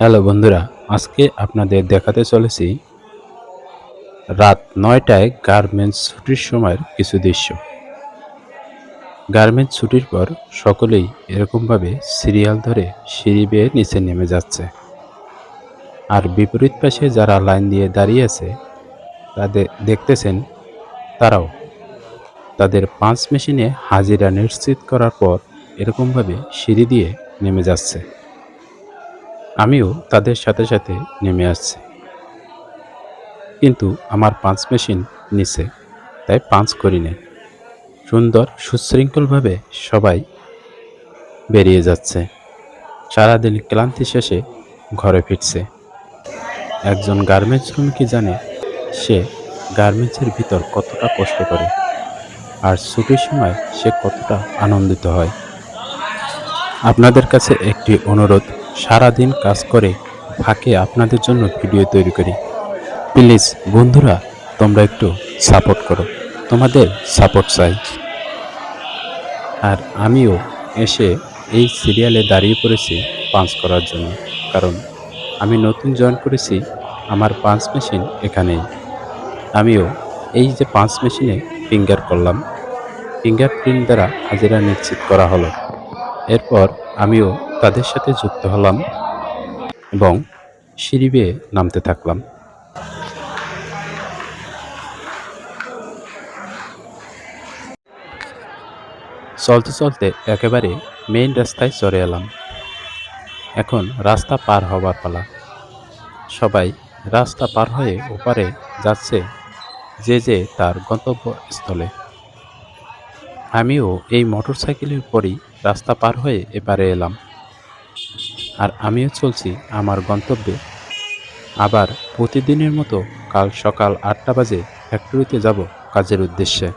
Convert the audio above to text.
Hello বন্ধুরা, আজকে আপনাদের দেখাতে চলেছি রাত নয়টায় গার্মেন্টস ছুটির সময়ের কিছু দৃশ্য। গার্মেন্টস ছুটির পর সকলেই এরকমভাবে সিরিয়াল ধরে সিঁড়ি বেয়ে নিচে নেমে যাচ্ছে। আর বিপরীত পাশে যারা লাইন দিয়ে দাঁড়িয়ে আছে, তাদের দেখতেছেন তারাও। তাদের পাঁচ মেশিনে হাজিরা নিশ্চিত করার পর এরকমভাবে সিঁড়ি দিয়ে নেমে যাচ্ছে। আমিও তাদের সাথে সাথে নেমে আসছি। কিন্তু আমার পাঁচ মেশিন নিচে তাই পাঁচ করি নাই। সুন্দর, সুশৃঙ্খলভাবে সবাই বেরিয়ে যাচ্ছে। সারাদিন ক্লান্তি শেষে ঘরে ফিরছে। একজন গার্মেন্টস শ্রমিকই জানে, সে গার্মেন্টসের ভিতর কতটা কষ্ট করে, আর ছুটির সময় সে কতটা আনন্দিত হয়। আপনাদের কাছে একটি অনুরোধ সারাদিন কাজ করে ফাঁকে আপনাদের জন্য ভিডিও তৈরি করি। প্লিজ বন্ধুরা, তোমরা একটু সাপোর্ট করো। তোমাদের সাপোর্ট চাই। আর আমিও এসে এই সিরিয়ালে দাঁড়িয়ে পড়েছি পাঞ্চ করার জন্য। কারণ আমি নতুন জয়েন করেছি, আমার পাঞ্চ মেশিন এখানেই। আমিও এই যে পাঞ্চ মেশিনে ফিঙ্গার করলাম। ফিঙ্গারপ্রিন্ট দ্বারা হাজিরা নিশ্চিত করা হলো। এরপর আমিও তাদের সাথে যুক্ত হলাম এবং সিঁড়ি বেয়ে নামতে থাকলাম। চলতে চলতে একেবারে মেইন রাস্তায় চলে এলাম। এখন রাস্তা পার হবার পালা। সবাই রাস্তা পার হয়ে ওপারে যাচ্ছে যে যে তার গন্তব্যস্থলে। আমিও এই মোটরসাইকেলের পরই রাস্তা পার হয়ে এপারে এলাম। আর আমিও চলছি আমার গন্তব্যে। আবার প্রতিদিনের মতো কাল সকাল আটটা বাজে ফ্যাক্টরিতে যাব কাজের উদ্দেশ্যে।